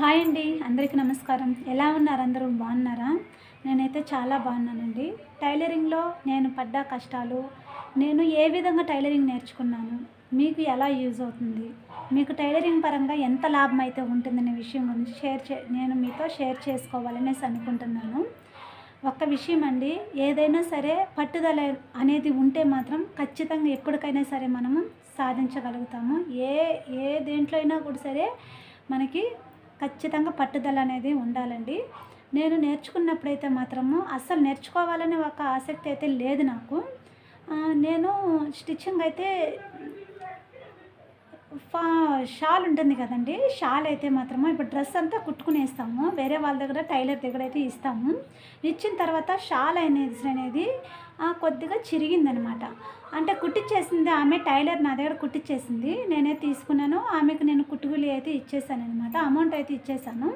Hi అండి అందరికీ నమస్కారం. ఎలా ఉన్నారు? అందరూ బాగున్నారా? నేనైతే చాలా బాగున్నానండి. టైలరింగ్లో నేను పడ్డ కష్టాలు నేను ఏ విధంగా టైలరింగ్ నేర్చుకున్నాను మీకు ఎలా యూజ్ అవుతుంది మీకు టైలరింగ్ పరంగా ఎంత లాభం అయితే ఉంటుందనే విషయం గురించి షేర్ చే నేను మీతో షేర్ చేసుకోవాలనేసి అనుకుంటున్నాను. ఒక్క విషయం అండి ఏదైనా సరే పట్టుదల అనేది ఉంటే మాత్రం ఖచ్చితంగా ఎప్పటికైనా సరే మనము సాధించగలుగుతాము. ఏ ఏ దేంట్లో అయినా కూడా సరే మనకి ఖచ్చితంగా పట్టుదల అనేది ఉండాలండి. నేను నేర్చుకున్నప్పుడైతే మాత్రము అస్సలు నేర్చుకోవాలనే ఒక ఆసక్తి అయితే లేదు నాకు. నేను స్టిచ్చింగ్ అయితే ఫా షాల్ ఉంటుంది కదండి. షాల్ అయితే మాత్రము ఇప్పుడు డ్రెస్ అంతా కుట్టుకునేస్తాము. వేరే వాళ్ళ దగ్గర టైలర్ దగ్గర అయితే ఇస్తాము. ఇచ్చిన తర్వాత షాల్ అనేది అనేది కొద్దిగా చిరిగిందనమాట. అంటే కుట్టించేసింది ఆమె టైలర్ నా దగ్గర కుట్టించేసింది నేనే తీసుకున్నాను. ఆమెకు నేను కుట్టుగులి అయితే ఇచ్చేసాను అనమాట అమౌంట్ అయితే ఇచ్చేసాను.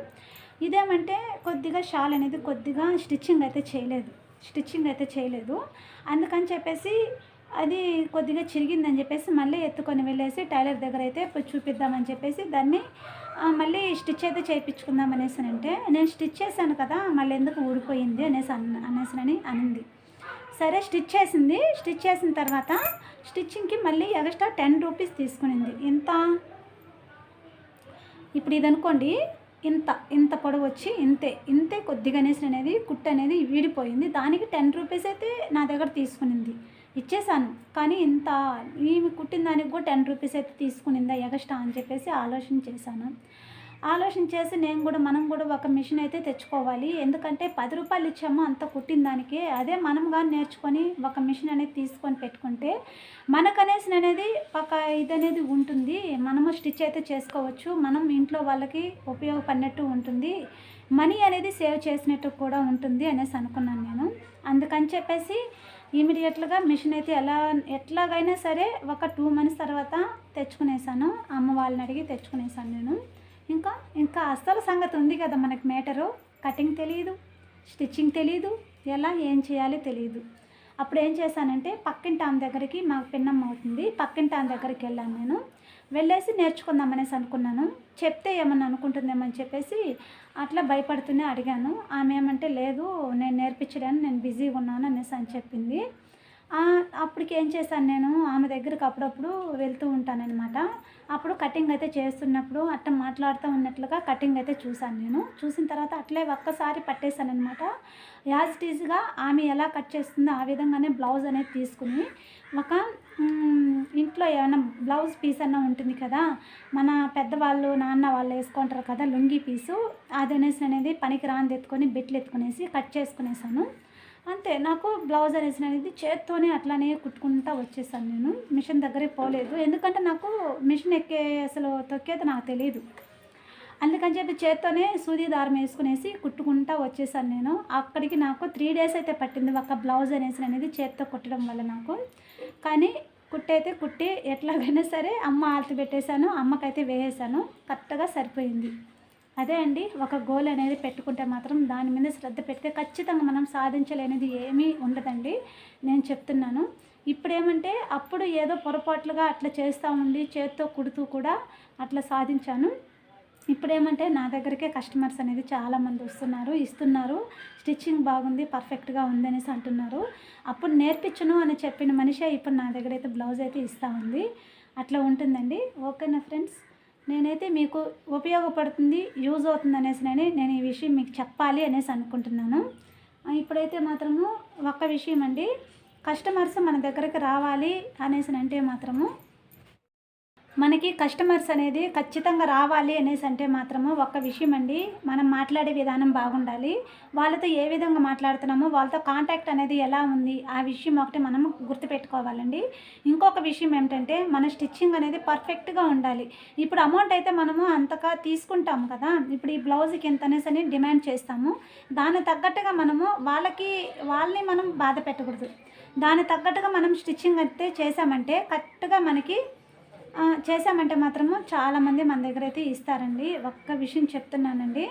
ఇదేమంటే కొద్దిగా షాల్ అనేది కొద్దిగా స్టిచ్చింగ్ అయితే చేయలేదు. స్టిచ్చింగ్ అయితే చేయలేదు. అందుకని చెప్పేసి అది కొద్దిగా చిరిగిందని చెప్పేసి మళ్ళీ ఎత్తుకొని వెళ్ళేసి టైలర్ దగ్గర అయితే చూపిద్దామని చెప్పేసి దాన్ని మళ్ళీ స్టిచ్ అయితే చేయించుకుందాం అనేసి అంటే నేను స్టిచ్ చేశాను కదా మళ్ళీ ఎందుకు ఊడిపోయింది అనేసి అన్న అనేసినని అనింది. సరే స్టిచ్ చేసింది స్టిచ్ చేసిన తర్వాత స్టిచ్చింగ్కి మళ్ళీ ఎక్స్ట్రా టెన్ రూపీస్ తీసుకునింది. ఇంత? ఇప్పుడు ఇది అనుకోండి ఇంత ఇంత పొడవు వచ్చి ఇంతే ఇంతే కొద్దిగా అనేసి అనేది కుట్టు అనేది విడిపోయింది. దానికి టెన్ రూపీస్ అయితే నా దగ్గర తీసుకునింది. ఇచ్చేసాను కానీ ఇంత ఈమె కుట్టిన దానికి కూడా టెన్ రూపీస్ అయితే తీసుకునిందా ఎగస్ట్రా అని చెప్పేసి ఆలోచన చేశాను. ఆలోచన చేసి నేను కూడా మనం కూడా ఒక మిషన్ అయితే తెచ్చుకోవాలి. ఎందుకంటే పది రూపాయలు ఇచ్చాము అంత కుట్టిన దానికి అదే మనం కానీ నేర్చుకొని ఒక మిషన్ అనేది తీసుకొని పెట్టుకుంటే మనకనేసి అనేది ఒక ఇది అనేది ఉంటుంది. మనము స్టిచ్ అయితే చేసుకోవచ్చు. మనం ఇంట్లో వాళ్ళకి ఉపయోగపడినట్టు ఉంటుంది. మనీ అనేది సేవ్ చేసినట్టు కూడా ఉంటుంది అనేసి అనుకున్నాను నేను. అందుకని చెప్పేసి ఇమీడియట్గా మిషన్ అయితే ఎలా ఎట్లాగైనా సరే ఒక టూ మంత్స్ తర్వాత తెచ్చుకునేసాను. అమ్మ వాళ్ళని అడిగి తెచ్చుకునేసాను నేను. ఇంకా ఇంకా అస్సలు సంగతి ఉంది కదా మనకి మేటరు కటింగ్ తెలియదు స్టిచ్చింగ్ తెలియదు ఎలా ఏం చేయాలి తెలియదు అప్పుడు ఏం చేశానంటే పక్కింటి ఆమె దగ్గరికి మాకు పిన్నమ్మ అవుతుంది పక్కింటి ఆమె దగ్గరికి వెళ్ళాను నేను. వెళ్ళేసి నేర్చుకుందాం అనేసి అనుకున్నాను. చెప్తే ఏమన్నా అనుకుంటుందేమని చెప్పేసి అట్లా భయపడుతూనే అడిగాను. ఆమె ఏమంటే లేదు నేను నేర్పించడానికి నేను బిజీగా ఉన్నాను అనేసి అని చెప్పింది. అప్పటికి ఏం చేశాను నేను? ఆమె దగ్గరికి అప్పుడప్పుడు వెళ్తూ ఉంటానన్నమాట. అప్పుడు కటింగ్ అయితే చేస్తున్నప్పుడు అట్ట మాట్లాడుతూ ఉన్నట్లుగా కటింగ్ అయితే చూశాను నేను. చూసిన తర్వాత అట్లే ఒక్కసారి పట్టేశాను అనమాట యాజ్ ఇట్ ఈజ్గా ఆమె ఎలా కట్ చేస్తుందో ఆ విధంగానే బ్లౌజ్ అనేది తీసుకుని ఒక ఇంట్లో ఏమైనా బ్లౌజ్ పీస్ అన్న ఉంటుంది కదా మన పెద్దవాళ్ళు నాన్న వాళ్ళు వేసుకుంటారు కదా లుంగీ పీసు అది అనేసి అనేది పనికి రాంది ఎత్తుకొని బిట్లు ఎత్తుకునేసి కట్ చేసుకునేసాను అంతే నాకు బ్లౌజ్ అనేసి అనేది చేత్తోనే అట్లానే కుట్టుకుంటా వచ్చేసాను నేను. మిషన్ దగ్గరే పోలేదు. ఎందుకంటే నాకు మిషన్ ఎక్కే అసలు తొక్కేది నాకు తెలియదు అందుకని చెప్పి చేత్తోనే సూది దారం వేసుకునేసి కుట్టుకుంటా వచ్చేసాను నేను. అక్కడికి నాకు త్రీ డేస్ అయితే పట్టింది ఒక బ్లౌజ్ అనేసి అనేది చేత్తో కుట్టడం వల్ల నాకు. కానీ కుట్టయితే కుట్టి ఎట్లాగైనా సరే అమ్మ ఆల్తి పెట్టేశాను అమ్మకైతే వేసేసాను కరెక్ట్గా సరిపోయింది. అదే అండి ఒక గోల్ అనేది పెట్టుకుంటే మాత్రం దాని మీద శ్రద్ధ పెడితే ఖచ్చితంగా మనం సాధించలేనిది ఏమీ ఉండదండి. నేను చెప్తున్నాను. ఇప్పుడు ఏమంటే అప్పుడు ఏదో పొరపాట్లుగా అట్లా చేస్తూ ఉండి చేత్తో కుడుతూ కూడా అట్లా సాధించాను. ఇప్పుడు ఏమంటే నా దగ్గరికే కస్టమర్స్ అనేది చాలామంది వస్తున్నారు ఇస్తున్నారు. స్టిచ్చింగ్ బాగుంది పర్ఫెక్ట్గా ఉంది అనేసి అంటున్నారు. అప్పుడు నేర్పించను అని చెప్పిన మనిషే ఇప్పుడు నా దగ్గర అయితే బ్లౌజ్ అయితే ఇస్తూ ఉంది. అట్లా ఉంటుందండి. ఓకేనా ఫ్రెండ్స్? నేనైతే మీకు ఉపయోగపడుతుంది యూజ్ అవుతుంది అనేసి నేను ఈ విషయం మీకు చెప్పాలి అనేసి అనుకుంటున్నాను. ఇప్పుడైతే మాత్రము ఒక్క విషయం అండి. కస్టమర్స్ మన దగ్గరకు రావాలి అనేసి అంటే మాత్రము మనకి కస్టమర్స్ అనేది ఖచ్చితంగా రావాలి అనేసి అంటే మాత్రము ఒక్క విషయం అండి మనం మాట్లాడే విధానం బాగుండాలి. వాళ్ళతో ఏ విధంగా మాట్లాడుతున్నామో వాళ్ళతో కాంటాక్ట్ అనేది ఎలా ఉంది ఆ విషయం ఒకటి మనం గుర్తుపెట్టుకోవాలండి. ఇంకొక విషయం ఏమిటంటే మన స్టిచ్చింగ్ అనేది పర్ఫెక్ట్గా ఉండాలి. ఇప్పుడు అమౌంట్ అయితే మనము అంతగా తీసుకుంటాం కదా. ఇప్పుడు ఈ బ్లౌజ్కి ఎంత అనేసి అని డిమాండ్ చేస్తాము. దాని తగ్గట్టుగా మనము వాళ్ళకి వాళ్ళని మనం బాధ పెట్టకూడదు. దాని తగ్గట్టుగా మనం స్టిచ్చింగ్ అయితే చేసామంటే కరెక్ట్గా మనకి చేసామంటే మాత్రము చాలామంది మన దగ్గర అయితే ఇస్తారండి. ఒక్క విషయం చెప్తున్నానండి.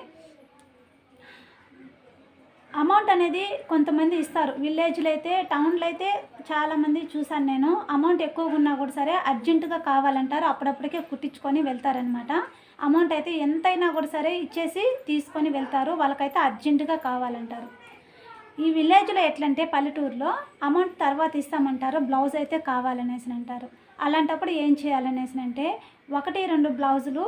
అమౌంట్ అనేది కొంతమంది ఇస్తారు. విలేజ్లో అయితే టౌన్లో అయితే చాలామంది చూసాను నేను. అమౌంట్ ఎక్కువగా ఉన్నా కూడా సరే అర్జెంటుగా కావాలంటారు. అప్పుడప్పటికే కుట్టించుకొని వెళ్తారనమాట అమౌంట్ అయితే ఎంతైనా కూడా సరే ఇచ్చేసి తీసుకొని వెళ్తారు. వాళ్ళకైతే అర్జెంటుగా కావాలంటారు. ఈ విలేజ్లో ఎట్లంటే పల్లెటూరులో అమౌంట్ తర్వాత ఇస్తామంటారు బ్లౌజ్ అయితే కావాలనేసి అంటారు. అలాంటప్పుడు ఏం చేయాలనేసి అంటే ఒకటి రెండు బ్లౌజులు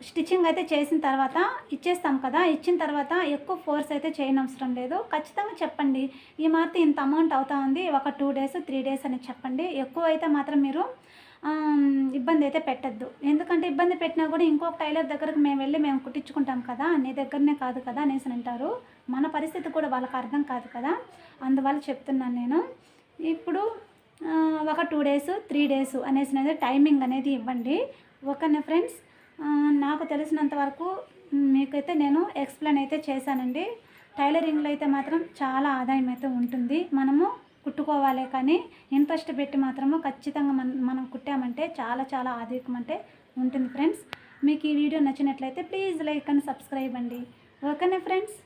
స్టిచ్చింగ్ అయితే చేసిన తర్వాత ఇచ్చేస్తాం కదా ఇచ్చిన తర్వాత ఎక్కువ ఫోర్స్ అయితే చేయనవసరం లేదు. ఖచ్చితంగా చెప్పండి ఈ మాత్రం ఇంత అమౌంట్ అవుతా ఉంది ఒక టూ డేస్ త్రీ డేస్ అని చెప్పండి. ఎక్కువ అయితే మాత్రం మీరు ఇబ్బంది అయితే పెట్టద్దు. ఎందుకంటే ఇబ్బంది పెట్టినా కూడా ఇంకొక టైలర్ దగ్గరకు మేము వెళ్ళి మేము కుట్టించుకుంటాం కదా నీ దగ్గరనే కాదు కదా అనేసి అంటారు. మన పరిస్థితి కూడా వాళ్ళకి అర్థం కాదు కదా అందువల్ల చెప్తున్నాను నేను. ఇప్పుడు ఒక టూ డేస్ త్రీ డేస్ అనేసి అనేది టైమింగ్ అనేది ఇవ్వండి. ఓకేనా ఫ్రెండ్స్ నాకు తెలిసినంత వరకు మీకైతే నేను ఎక్స్ప్లెయిన్ అయితే చేశానండి. టైలరింగ్లో అయితే మాత్రం చాలా ఆదాయం అయితే ఉంటుంది. మనము కుట్టుకోవాలి కానీ ఇంట్రెస్ట్ పెట్టి మాత్రము ఖచ్చితంగా మనం మనం కుట్టామంటే చాలా చాలా ఆధిక్యం అంటే ఉంటుంది ఫ్రెండ్స్. మీకు ఈ వీడియో నచ్చినట్లయితే ప్లీజ్ లైక్ అండ్ సబ్స్క్రైబ్ అండి. ఓకేనా ఫ్రెండ్స్?